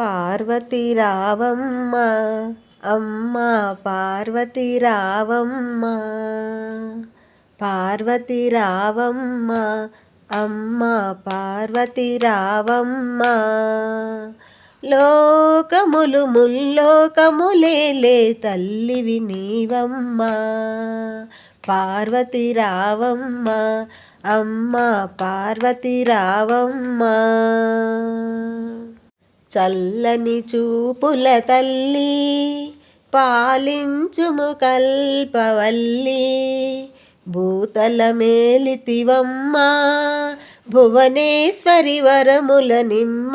పార్వతి రావమ్మ అమ్మ పార్వతి రావమ్మ పార్వతి రావమ్మ అమ్మ పార్వతి రావమ్మ లోకములు ముల్లోకములేలే తల్లివి నీవమ్మ పార్వతి రావమ్మ అమ్మ పార్వతి రావమ్మ చల్లని చూపుల తల్లి పాలించుము కల్పవల్లి. భూతల మేలితివమ్మ భువనేశ్వరి వరముల నిమ్మ.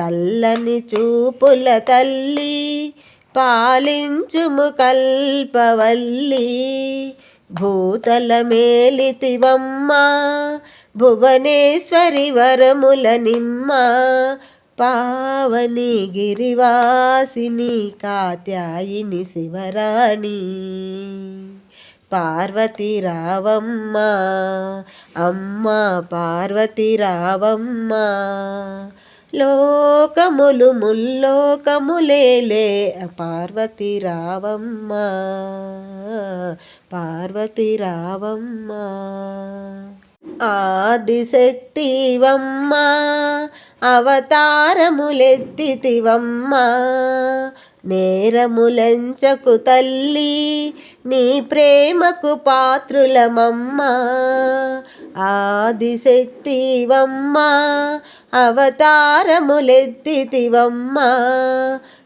చల్లని చూపుల తల్లి పాలించుము కల్పవల్లి. భూతల మేలితివమ్మ భువనేశ్వరి వరముల నిమ్మ. పావని గిరివాసిని కాత్యాయిని శివరాణి. పార్వతి రావమ్మ అమ్మ పార్వతి రావమ్మ లోకములు ముల్లోకములేలే పార్వతి రావమ్మ పార్వతి రావమ్మ ఆదిశక్తివమ్మ అవతారములెత్తితివమ్మ. నేరములంచకు తల్లి నీ ప్రేమకు పాత్రులమమ్మ. ఆదిశక్తివమ్మ అవతారములెత్తితివమ్మ.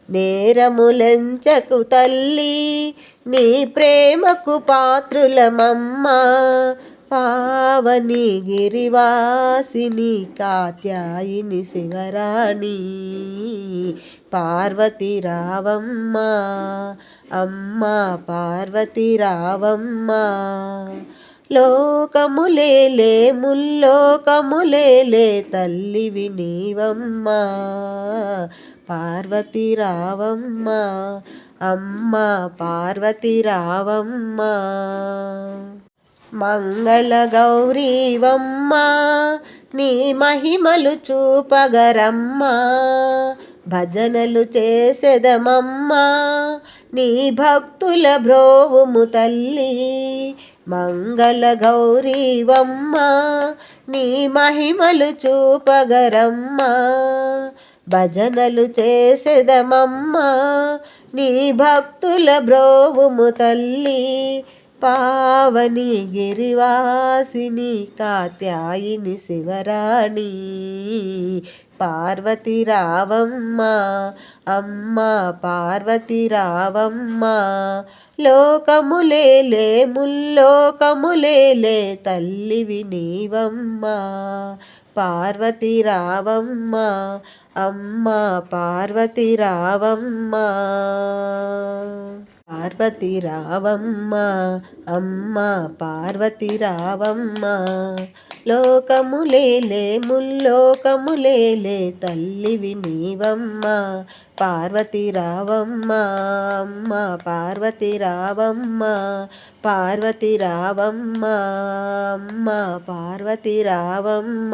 నేరములంచకు తల్లి నీ ప్రేమకు పాత్రులమమ్మ. పావని గిరివాసిని కాత్యాయిని శివరాణి. పార్వతి రావమ్మ అమ్మ పార్వతి రావమ్మ. లోకములేలే ముల్లోకములేలే తల్లివి నీవమ్మ. పార్వతి రావమ్మ అమ్మ పార్వతి రావమ్మ. మంగళగౌరీవమ్మా నీ మహిమలు చూపగరమ్మా భజనలు చేసెదమమ్మా నీ భక్తుల భ్రోవుము తల్లి మంగళగౌరీవమ్మా నీ మహిమలు చూపగరమ్మా భజనలు చేసెదమమ్మా నీ భక్తుల భ్రోవుము తల్లి పావని గిరివాసిని కాత్యాయిని శివరాణి. పార్వతి రావమ్మ అమ్మ పార్వతి రావమ్మ. లోకములేలే ముల్లోకములేలే తల్లివి నీవమ్మ. పార్వతి రావమ్మ అమ్మ పార్వతి రావమ్మ. పార్వతి రావమ్మ అమ్మ పార్వతి రావమ్మ లోకములేలే ముల్లోకములేలే తల్లివి నీవమ్మ. పార్వతి రావమ్మ అమ్మ పార్వతి రావమ్మ పార్వతి రావమ్మ అమ్మ పార్వతి రావమ్మ